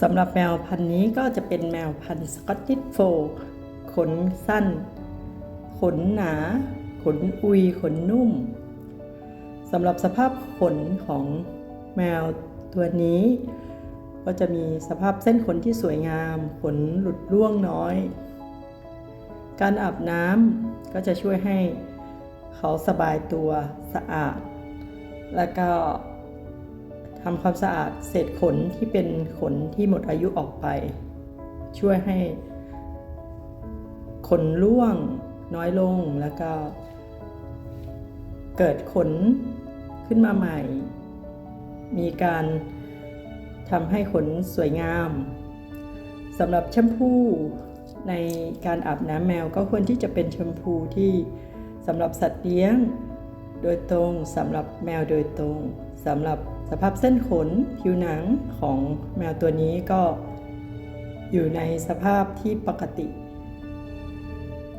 สำหรับแมวพันธุ์นี้ก็จะเป็นแมวพันธุ์สกอตติชโฟล์ขนสั้น ขนหนา ขนอุย ขนนุ่มสำหรับสภาพขนของแมวตัวนี้ ก็จะมีสภาพเส้นขนที่สวยงาม ขนหลุดร่วงน้อย การอาบน้ำก็จะช่วยให้เขาสบายตัวสะอาด แล้วก็ ทำความสะอาดเศษขนที่เป็นขนที่หมดอายุออกไป ช่วยให้ขนร่วงน้อยลงแล้วก็ เกิดขนขึ้นมาใหม่ มีการทำให้ขนสวยงามสำหรับแชมพูในการอาบน้ำแมวก็ควรที่จะเป็นแชมพูที่สำหรับสัตว์เลี้ยง โดยตรงสำหรับแมวโดยตรงสำหรับ สภาพเส้นขนผิวหนังของแมวตัวนี้ก็อยู่ในสภาพที่ปกติ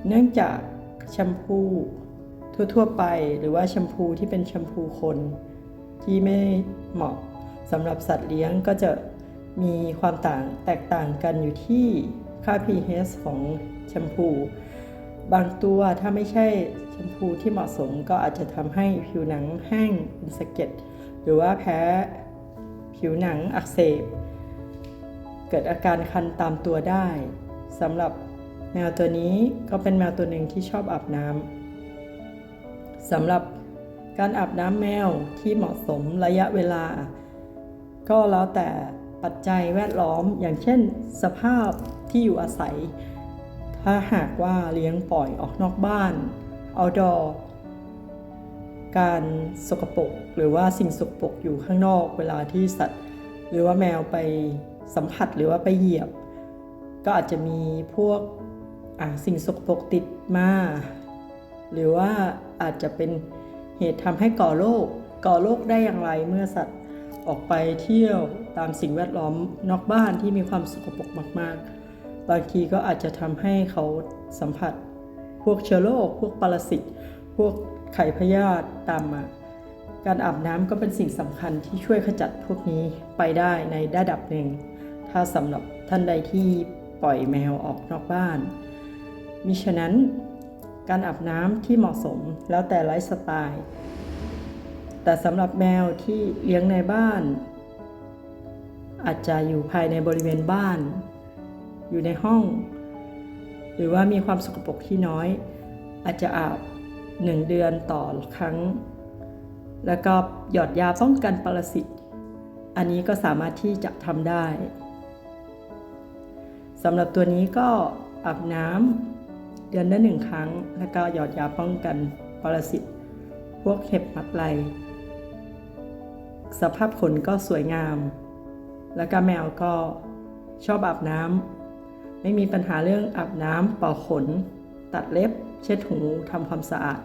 เนื่องจากแชมพูทั่วๆไปหรือว่าแชมพูที่เป็นแชมพูคนที่ไม่เหมาะสำหรับสัตว์เลี้ยงก็จะมีความต่างแตกต่างกันอยู่ที่ค่า pH ของแชมพู บางตัวถ้าไม่ใช่แชมพูที่เหมาะสมก็อาจจะทำให้ผิวหนังแห้งเป็นสะเก็ด หรือว่าแพ้ผิวหนังอักเสบ เกิดอาการคันตามตัวได้สำหรับแมวตัวนี้ก็เป็นแมวตัวหนึ่งที่ชอบอาบน้ำสำหรับการอาบน้ำแมวที่เหมาะสมระยะเวลา ก็แล้วแต่ปัจจัยแวดล้อมอย่างเช่น สภาพที่อยู่อาศัย ถ้าหากว่าเลี้ยงปล่อยออกนอกบ้าน outdoor การสกปรกหรือว่าสิ่งสกปรกอยู่ข้างนอกเวลาที่สัตว์ หรือว่าแมวไปสัมผัสหรือว่าไปเหยียบ ก็อาจจะมีพวกสิ่งสกปรกติดมาหรือว่าอาจจะเป็นเหตุทำให้ก่อโรคก่อโรคได้อย่างไรเมื่อสัตว์ออกไปเที่ยวตามสิ่งแวดล้อมนอกบ้านที่มีความสกปรกมาก ๆ บางทีก็อาจจะทำให้เขาสัมผัส พวกเชื้อโรคพวกปรสิตพวก ไข่พยาธิตามมา การอาบน้ำก็เป็นสิ่งสำคัญที่ช่วยขจัดพวกนี้ไปได้ในระดับหนึ่ง ถ้าสำหรับท่านใดที่ปล่อยแมวออกนอกบ้าน มิฉะนั้นการอาบน้ำที่เหมาะสมแล้วแต่ไลฟ์สไตล์ แต่สำหรับแมวที่เลี้ยงในบ้าน อาจจะอยู่ภายในบริเวณบ้าน อยู่ในห้อง หรือว่ามีความสกปรกที่น้อย อาจจะอาบ หนึ่งเดือนต่อครั้ง แล้วก็หยอดยาป้องกันปรสิต อันนี้ก็สามารถที่จะทำได้สำหรับตัวนี้ก็อาบน้ำเดือนละหนึ่งครั้ง แล้วก็หยอดยาป้องกันปรสิต พวกเห็บหมัดไหลสภาพขนก็สวยงาม แล้วก็แมวก็ชอบอาบน้ำไม่มีปัญหาเรื่องอาบน้ำเป่าขน ตัดเล็บ เช็ดหูทำความสะอาด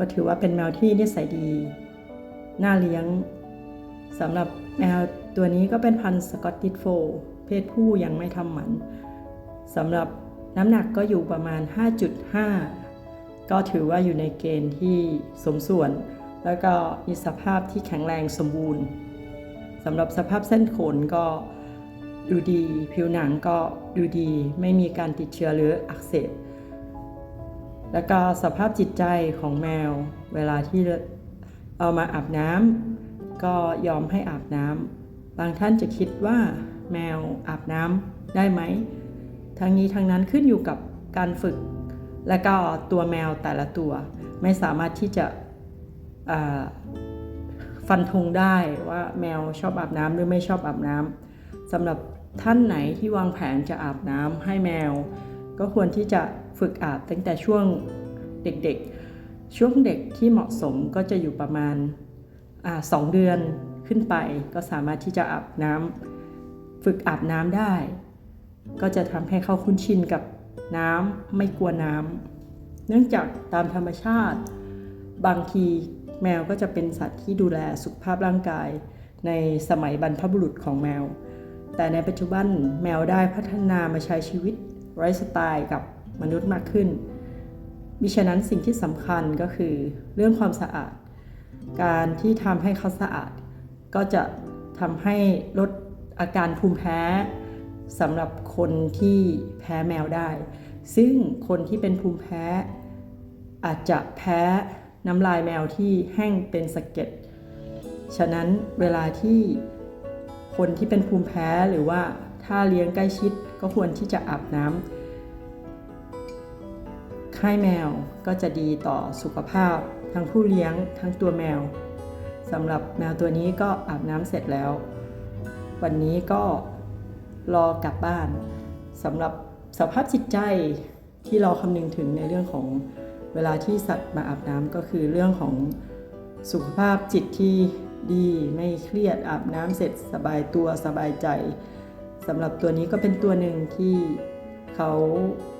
ก็ถือว่าเป็นแมวที่นิสัยดี น่าเลี้ยงสำหรับแมวตัวนี้ก็เป็นพันธุ์สกอตติชโฟล์เพศผู้ยังไม่ทำหมันสำหรับน้ำหนักก็อยู่ประมาณ 5.5 ก็ถือว่าอยู่ในเกณฑ์ที่สมส่วน แล้วก็มีสภาพที่แข็งแรงสมบูรณ์สำหรับสภาพเส้นขนก็ดูดี ผิวหนังก็ดูดี ไม่มีการติดเชื้อหรืออักเสบ แล้วก็สภาพจิตใจของแมว เวลาที่เอามาอาบน้ำก็ยอมให้อาบน้ำบางท่านจะคิดว่าแมวอาบน้ำได้ไหมทั้งนี้ทั้งนั้นขึ้นอยู่กับการฝึก และก็ตัวแมวแต่ละตัวไม่สามารถที่จะฟันธงได้ว่าแมวชอบอาบน้ำหรือไม่ชอบอาบน้ำสำหรับท่านไหนที่วางแผนจะอาบน้ำให้แมว ก็ควรที่จะ ฝึกอาบตั้งแต่ช่วงเด็กๆ ช่วงเด็กที่เหมาะสมก็จะอยู่ประมาณสองเดือนขึ้นไป ก็สามารถที่จะอาบน้ำฝึกอาบน้ำได้ ก็จะทำให้เขาคุ้นชินกับน้ำไม่กลัวน้ำเนื่องจากตามธรรมชาติ บางทีแมวก็จะเป็นสัตว์ที่ดูแลสุขภาพร่างกาย ในสมัยบรรพบุรุษของแมว แต่ในปัจจุบันแมวได้พัฒนามาใช้ชีวิตไลฟ์สไตล์กับ มนุษย์มากขึ้น มิฉะนั้นสิ่งที่สำคัญก็คือเรื่องความสะอาด การที่ทำให้เขาสะอาด ก็จะทำให้ลดอาการภูมิแพ้สำหรับคนที่แพ้แมวได้ ซึ่งคนที่เป็นภูมิแพ้ อาจจะแพ้น้ำลายแมวที่แห้งเป็นสะเก็ด ฉะนั้นเวลาที่คนที่เป็นภูมิแพ้หรือว่าถ้าเลี้ยงใกล้ชิดก็ควรที่จะอาบน้ำ ให้แมวก็จะดีต่อสุขภาพ ทั้งผู้เลี้ยงทั้งตัวแมวสำหรับแมวตัวนี้ก็อาบน้ำเสร็จแล้ว วันนี้ก็รอกลับบ้านสำหรับสภาพจิตใจที่เราคำนึงถึงในเรื่องของเวลาที่สัตว์มาอาบน้ำก็คือเรื่องของสุขภาพจิตที่ดีไม่เครียดอาบน้ำเสร็จสบายตัวสบายใจสำหรับตัวนี้ก็เป็นตัวหนึ่งที่เขา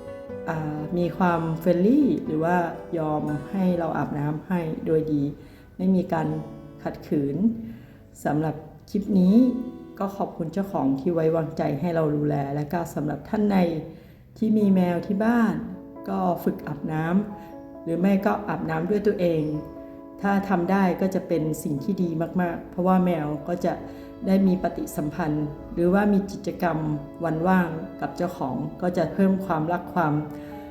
อ่า มีความเฟรนลี่หรือว่ายอมให้เราอาบน้ำให้โดยดี ไม่มีการขัดขืนสำหรับคลิปนี้ก็ขอบคุณเจ้าของที่ไว้วางใจให้เราดูแล และก็สำหรับท่านในที่มีแมวที่บ้าน ก็ฝึกอาบน้ำหรือไม่ก็อาบน้ำด้วยตัวเอง ถ้าทำได้ก็จะเป็นสิ่งที่ดีมากๆ เพราะว่าแมวก็จะ ได้มีปฏิสัมพันธ์ หรือว่ามีกิจกรรมวันว่างกับเจ้าของก็จะเพิ่มความรักความ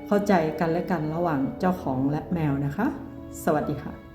เข้าใจกันและกันระหว่างเจ้าของและแมวนะคะ สวัสดีค่ะ